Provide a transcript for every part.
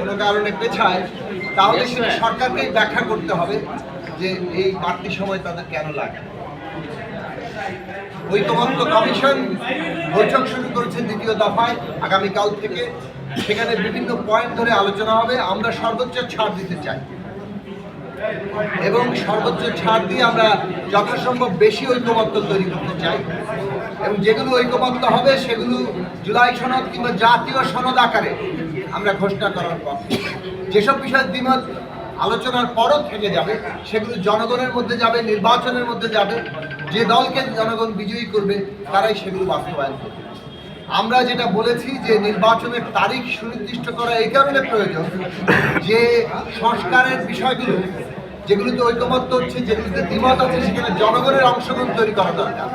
কোনো কারণে পেছায় তাহলে সেটা সরকারকেই ব্যাখ্যা করতে হবে যে এই বাড়তি সময় তাদের কেন লাগে। ঐকমত্য কমিশন বৈঠক শুরু করেছে দ্বিতীয় দফায়। আগামীকাল থেকে সেখানে বিভিন্ন পয়েন্ট ধরে আলোচনা হবে। আমরা সর্বোচ্চ ছাড় দিতে চাই। এবং সর্বোচ্চ ছাড় দিয়ে আমরা যথাসম্ভব বেশি ঐকমত্য তৈরি করতে চাই। এবং যেগুলো ঐকমত্য হবে, সেগুলো জুলাই সনদ কিংবা জাতীয় সনদ আকারে আমরা ঘোষণা করার পর। যেসব বিষয়ে দ্বিমত আলোচনার পরও থেকে যাবে, সেগুলো জনগণের মধ্যে যাবে, নির্বাচনের মধ্যে যাবে, যে দলকে জনগণ বিজয়ী করবে, তারাই সেগুলো বাস্তবায়ন করবে। আমরা যেটা বলেছি যে নির্বাচনের তারিখ সুনির্দিষ্ট করা এই কারণে প্রয়োজন যে সংস্কারের বিষয়গুলো, যেগুলোতে ঐকমত্য হচ্ছে, যেগুলোতে দ্বিমত আছে, সেখানে জনগণের অংশগ্রহণ তৈরি করা দরকার।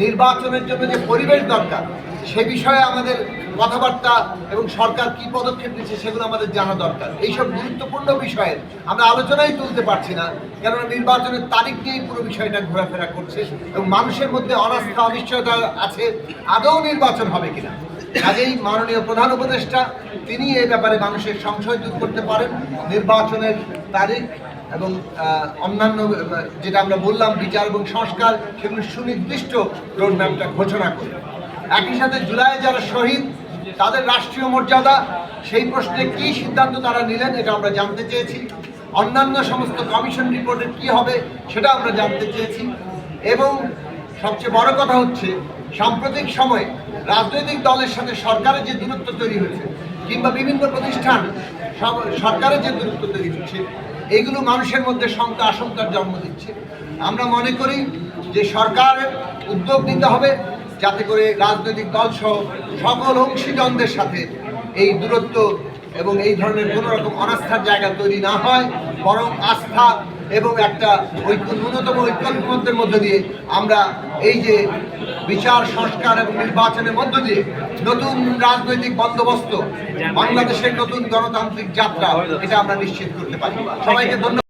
নির্বাচনের জন্য যে পরিবেশ দরকার, সে বিষয়ে আমাদের কথাবার্তা এবং সরকার কি পদক্ষেপ নিচ্ছে সেগুলো আমাদের জানা দরকার। এইসব গুরুত্বপূর্ণ বিষয়ের আমরা আলোচনাই তুলতে পারছি না, কেননা নির্বাচনের তারিখ নিয়েই পুরো বিষয়টা ঘোরাফেরা করছে এবং মানুষের মধ্যে অনাস্থা, অনিশ্চয়তা আছে, আদৌ নির্বাচন হবে কিনা। কাজেই মাননীয় প্রধান উপদেষ্টা, তিনি এই ব্যাপারে মানুষের সংশয় দূর করতে পারেন। নির্বাচনের তারিখ এবং অন্যান্য, যেটা আমরা বললাম, বিচার এবং সংস্কার, সেগুলো সুনির্দিষ্ট রোডম্যাপটা ঘোষণা করে। একই সাথে জুলাই যারা শহীদ, তাদের রাষ্ট্রীয় মর্যাদা, সেই প্রশ্নে কি সিদ্ধান্ত তারা নিলেন, এটা আমরা জানতে চেয়েছি। অন্যান্য সমস্ত কমিশন রিপোর্টের কি হবে, সেটা আমরা জানতে চেয়েছি। এবং সবচেয়ে বড় কথা হচ্ছে, সাম্প্রতিক সময়ে রাজনৈতিক দলের সাথে সরকারের যে দূরত্ব তৈরি হয়েছে, কিংবা বিভিন্ন প্রতিষ্ঠান সরকারের যে দূরত্ব তৈরি হচ্ছে এগুলো মানুষের মধ্যে শঙ্কা, আশঙ্কার জন্ম দিচ্ছে। আমরা মনে করি যে সরকারের উদ্যোগ নিতে হবে যাতে করে রাজনৈতিক দল সহ সকল অংশীজনদের সাথে এই দূরত্ব এবং এই ধরনের কোনো রকম অনাস্থার জায়গা তৈরি না হয়, বরং আস্থা এবং একটা ঐক্য, ন্যূনতম ঐক্যমত্যের মধ্যে দিয়ে আমরা এই যে বিচার, সংস্কার এবং নির্বাচনের মধ্য দিয়ে নতুন রাজনৈতিক বন্দোবস্ত, বাংলাদেশের নতুন গণতান্ত্রিক যাত্রা, এটা আমরা নিশ্চিত করতে পারি। সবাইকে ধন্যবাদ।